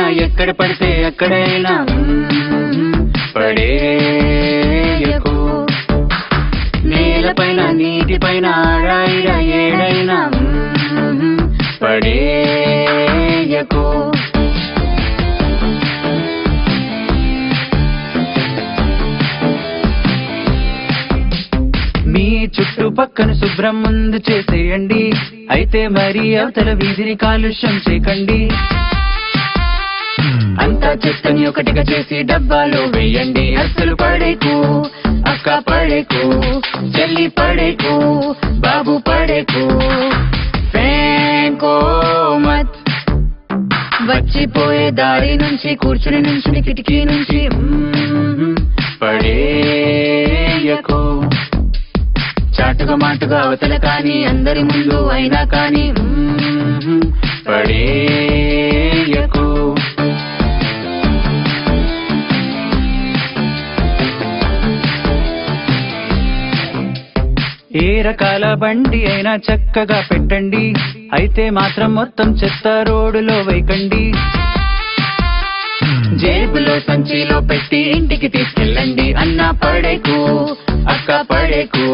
అయినా ఎక్కడ పడితే ఎక్కడైనా మ్మ్, పడేయకు నేలపైన నీటిపైన ఆడాయిడ ఏడైనా. పడేయకు మీ చుట్టుపక్కన శుభ్రం ముందు చేసేయండి. అయితే మరి అవతల వీధిని కాలుష్యం చేయకండి. అంతా చెత్తని ఒకటిగా చేసి డబ్బాలో వేయండి. అస్సలు పడేకు అక్క పడేకు చెల్లి పడేకు బాబు పడేకు. మత్. వచ్చిపోయే దారి నుంచి కూర్చుని నుంచి కిటికీ నుంచి పడేయకు. చాటుగా మాటుగా అవతల కానీ అందరి ముందు అయినా కానీ పడే ఏ రకాల బండి అయినా చక్కగా పెట్టండి. అయితే మాత్రం మొత్తం చెత్త రోడ్డులో వేయకండి. జేబులో సంచిలో పెట్టి ఇంటికి తీసుకెళ్ళండి. అన్న పడేకు అక్క పడేకు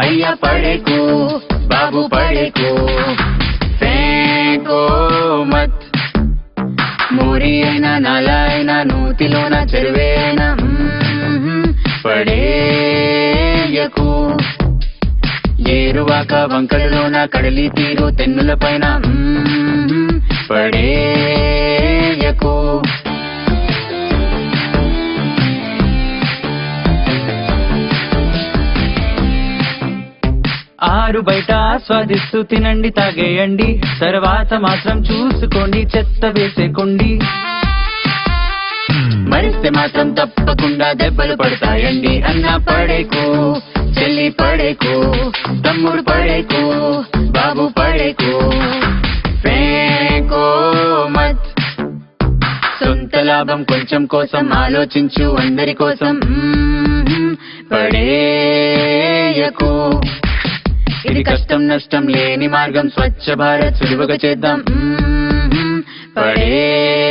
అయ్య పడేకు బాబు పడేకు. ఫేంకో మత్ మూరి అయినా నల అయినా నూతిలోన చెరువే ఏరువాక వంకలలోన కడలి తీరు తెన్నుల పైన. పడేయకు ఆరు బయట ఆస్వాదిస్తూ తినండి తాగేయండి. తర్వాత మాత్రం చూసుకోండి చెత్త వేసేకోండి. మరిస్తే మాత్రం తప్పకుండా దెబ్బలు పడతాయండి అన్న పడేకు. చెల్లి పడేకు తమ్ముడు పడేకు బాబు పడేకు. ఫేకో మత్. సొంత లాభం కొంచెం కోసం ఆలోచించు అందరి కోసం పడేయకు. ఇది కష్టం నష్టం లేని మార్గం స్వచ్ఛ భారత్ సులువుగా చేద్దాం పడే